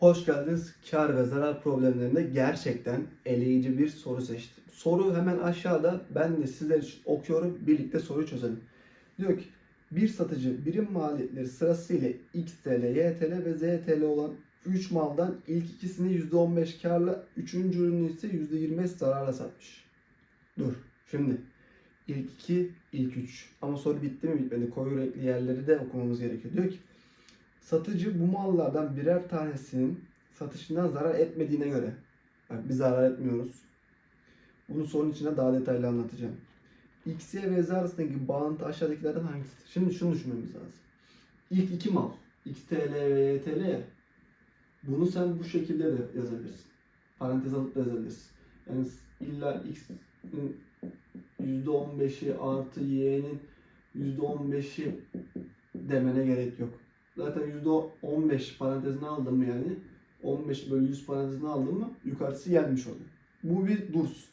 Hoş geldiniz. Kar ve zarar problemlerinde gerçekten eleyici bir soru seçtim. Soru hemen aşağıda. Ben de sizler için okuyorum. Birlikte soruyu çözelim. Diyor ki bir satıcı birim maliyetleri sırasıyla XTL, YTL ve ZTL olan 3 maldan ilk ikisini %15 karla, üçüncü ürünü ise %25 zararla satmış. Dur. Şimdi ilk 2, ilk 3. Ama soru bitti mi bitmedi. Koyu renkli yerleri de okumamız gerekiyor. Diyor ki Satıcı bu mallardan birer tanesinin satışından zarar etmediğine göre, bak biz zarar etmiyoruz. Bunu sorun içinde daha detaylı anlatacağım. X'ye ve Z arasındaki bağıntı aşağıdakilerden hangisidir? Şimdi şunu düşünmemiz lazım. İlk iki mal, XTL ve YTL. Bunu sen bu şekilde de yazabilirsin. Parantez alıp da yazabilirsin. Yani illa X'in %15'i artı Y'nin %15'i demene gerek yok. Zaten %15 parantezine aldım mı yani 15 bölü 100 parantezine aldım mı yukarısı gelmiş oluyor. Bu bir durs.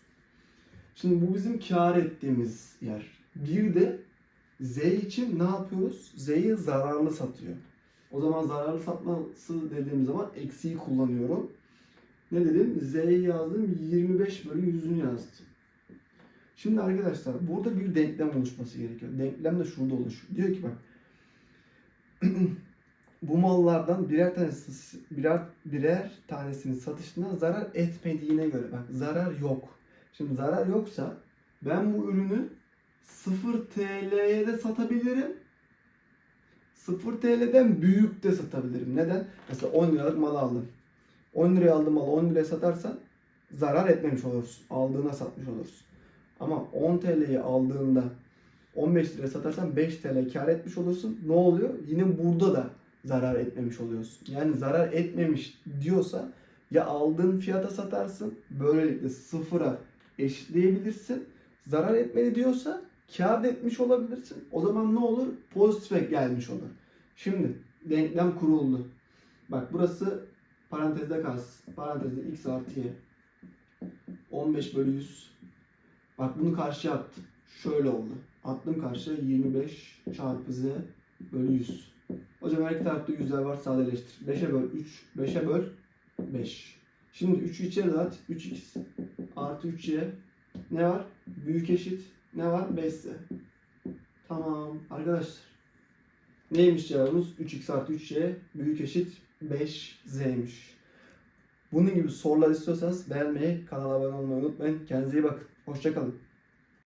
Şimdi bu bizim kar ettiğimiz yer. Bir de Z için ne yapıyoruz? Z'yi zararlı satıyor. O zaman zararlı satması dediğim zaman eksiği kullanıyorum. Ne dedim? Z'yi yazdım 25 bölü 100'ünü yazdım. Şimdi arkadaşlar burada bir denklem oluşması gerekiyor. Denklem de şurada oluşuyor. Diyor ki bak bu mallardan birer tanesi birer birer tanesinin satışına zarar etmediğine göre bak zarar yok. Şimdi zarar yoksa ben bu ürünü 0 TL'ye de satabilirim. 0 TL'den büyük de satabilirim. Neden? Mesela 10 liralık mal aldım. 10 liraya aldığım malı 10 liraya satarsan zarar etmemiş olursun. Aldığına satmış olursun. Ama 10 TL'yi aldığında 15 liraya satarsan 5 TL kar etmiş olursun. Ne oluyor? Yine burada da zarar etmemiş oluyorsun. Yani zarar etmemiş diyorsa ya aldığın fiyata satarsın böylelikle sıfıra eşitleyebilirsin. Zarar etmedi diyorsa kar etmiş olabilirsin. O zaman ne olur? Pozitife gelmiş olur. Şimdi denklem kuruldu. Bak burası parantezde kalsın. Parantezde x artı y. 15 bölü 100. Bak bunu karşıya attım. Şöyle oldu. Attım karşıya 25 çarpı z bölü 100. Hocam her iki tarafta yüzler var sadeleştir. 5'e böl 3, 5'e böl 5. Şimdi 3'ü içeri dağıt. 3x artı 3y ne var? Büyük eşit. Ne var? 5z. Tamam arkadaşlar. Neymiş cevabımız? 3x artı 3y büyük eşit 5z'ymiş. Bunun gibi sorular istiyorsanız beğenmeyi, kanala abone olmayı unutmayın. Kendinize iyi bakın. Hoşçakalın.